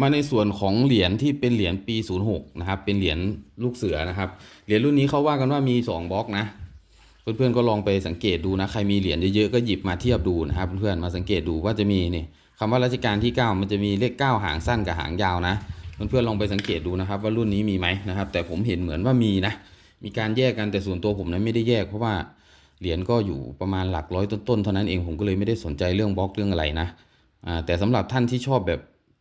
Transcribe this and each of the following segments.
มาในส่วนของเหรียญที่เป็นเหรียญปี 06 นะครับ เป็นเหรียญลูกเสือนะครับ เหรียญรุ่นนี้เขาว่ากันว่ามี 2บล็อกนะ เพื่อนๆก็ลองไปสังเกตดูนะ ใครมีเหรียญเยอะๆก็หยิบมาเทียบดูนะครับ เพื่อนๆมาสังเกตดูว่าจะมีนี่คำว่ารัชกาลที่ 9 มันจะมีเลข 9 หางสั้นกับหางยาวนะ เพื่อนๆลองไปสังเกตดูนะครับ ว่ารุ่นนี้มีไหมนะครับ แต่ผมเห็นเหมือนว่ามีนะ มีการแยกกันแต่ส่วนตัวผมนั้นไม่ได้แยกเพราะว่าเหรียญก็อยู่ประมาณหลักร้อยต้นๆเท่านั้นเองผมก็เลยไม่ได้สนใจเรื่องบล็อกเรื่องอะไรนะแต่สำหรับท่านที่ชอบแบบ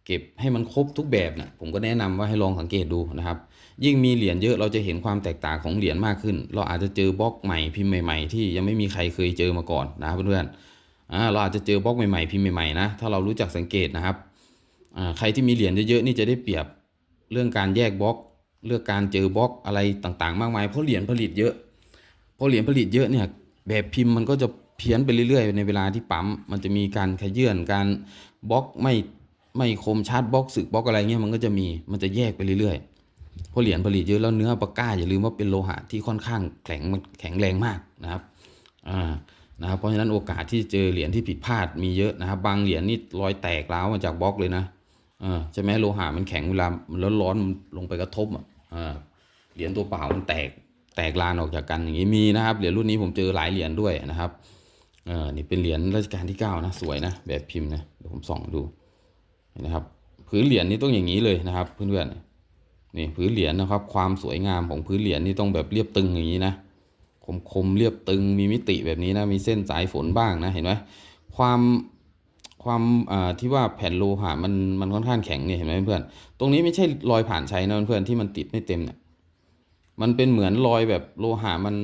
เก็บให้มันครบทุกแบบนะผมก็แนะนำว่าให้ลองสังเกตดูนะครับ ยิ่งมีเหรียญเยอะเราจะเห็นความแตกต่างของเหรียญมากขึ้น เราอาจจะเจอบล็อกใหม่พิมพ์ใหม่ๆ ที่ยังไม่มีใครเคยเจอมาก่อนนะครับเพื่อนๆอ่าเราอาจจะเจอบล็อกใหม่ๆพิมพ์ใหม่ๆนะถ้าเรารู้จักสังเกตนะครับอ่าใครที่มีเหรียญเยอะๆนี่จะได้เปรียบเรื่องการแยกบล็อกเรื่องการเจอบล็อกอะไรต่างๆ มากมายเพราะเหรียญผลิตเยอะเพราะเหรียญผลิตเยอะเนี่ยแบบพิมพ์มันก็จะเพี้ยนไปเรื่อยๆ ในเวลาที่ปั๊มมันจะมีการขยื่นการบล็อกไม่ ไม่คมชัดบล็อกสึกบล็อกอะไรเงี้ยมันก็จะมีมันจะแยกไปเรื่อยๆเพราะเหรียญผลิตเยอะแล้วเนื้อปากกาอย่าลืมว่าเป็นโลหะที่ค่อนข้างแข็งมันแข็งแรงมากนะครับอ่านะครับเพราะฉะนั้นโอกาสที่เจอเหรียญที่ผิดพลาดมีเยอะนะครับบางเหรียญนี่รอยแตกร้าวมาจากบล็อกเลยนะเออใช่ไหมโลหะมันแข็งเวลามันร้อนๆมันลงไปกระทบอะเออเหรียญตัวเปล่ามันแตกแตกลานออกจากกันอย่างนี้มีนะครับเหรียญรุ่นนี้ผมเจอหลายเหรียญด้วยนะครับเออนี่เป็นเหรียญรัชกาลที่เก้านะสวยนะแบบพิมพ์นะเดี๋ยวผมส่องดู นะครับพื้นเหรียญนี่ต้องอย่างนี้เลยนะครับ เพื่อนๆนี่พื้นเหรียญนะครับ ความสวยงามของพื้นเหรียญนี่ต้องแบบเรียบตึงอย่างนี้นะคมๆเรียบตึงมีมิติแบบนี้นะมีเส้นสายฝนบ้างนะเห็นไหมความความที่ว่าแผ่นโลหะมันมันค่อนข้างแข็งเนี่ยเห็นไหมเพื่อนตรงนี้ไม่ใช่รอยผ่านใช้นะเพื่อนที่มันติดไม่เต็มเนี่ยมันเป็นเหมือนรอยแบบโลหะมัน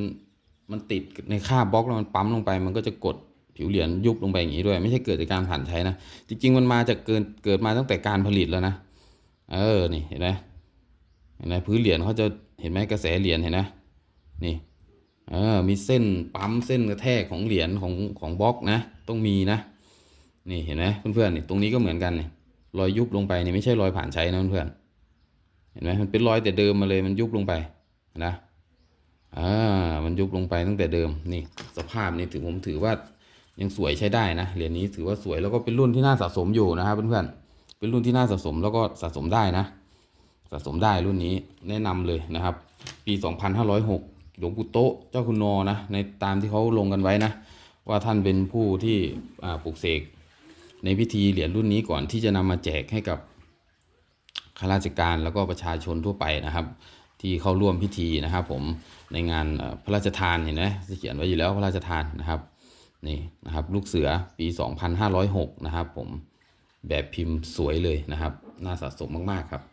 มันติดในค่าบล็อกแล้วมันปั๊มลงไป มันก็จะกด ผิวเหรียญยุบลงไปอย่างนี้ด้วย ไม่ใช่เกิดจากการผ่านใช้นะ จริง ๆ มันมาจากเกินเกิดมาตั้งแต่การผลิตแล้วนะ เออ นี่เห็นไหมเห็นไหมพื้นเหรียญเขาจะเห็นไหมกระแสเหรียญเห็นไหมนี่ เออ มีเส้นปั๊มเส้นกระแทกของเหรียญของของบล็อกนะ ต้องมีนะ นี่เห็นไหมเพื่อนๆนี่ตรงนี้ก็เหมือนกันนี่รอยยุบลงไปนี่ไม่ใช่รอยผ่านใช้นะเพื่อนเห็นไหมมันเป็นรอยแต่เดิมมาเลยมันยุบลงไปนะอ่ามันยุบลงไปตั้งแต่เดิมนี่ สภาพนี่ถือผมถือว่า ยังสวยใช้ได้นะเหรียญนี้ถือว่าสวยแล้วก็เป็นรุ่นที่น่าสะสมอยู่นะครับเพื่อนๆเป็นรุ่นที่น่าสะสมแล้วก็สะสมได้นะ สะสมได้รุ่นนี้แนะนำเลยนะครับ ปี 2506 หลวงปู่โตะเจ้าคุณนอนะในตามที่เขาลงกันไว้นะ ว่าท่านเป็นผู้ที่อ่าปลุกเสกในพิธีเหรียญรุ่นนี้ก่อนที่จะนำมาแจกให้กับข้าราชการแล้วก็ประชาชนทั่วไปนะครับ ที่เข้าร่วมพิธีนะครับ ผมในงานพระราชทานเห็นไหมเขียนไว้อยู่แล้วพระราชทานนะครับ นี่นะครับลูกเสือปี 2506 นะครับผมแบบพิมพ์สวยเลยนะครับ น่าสะสมมาก ๆ ครับ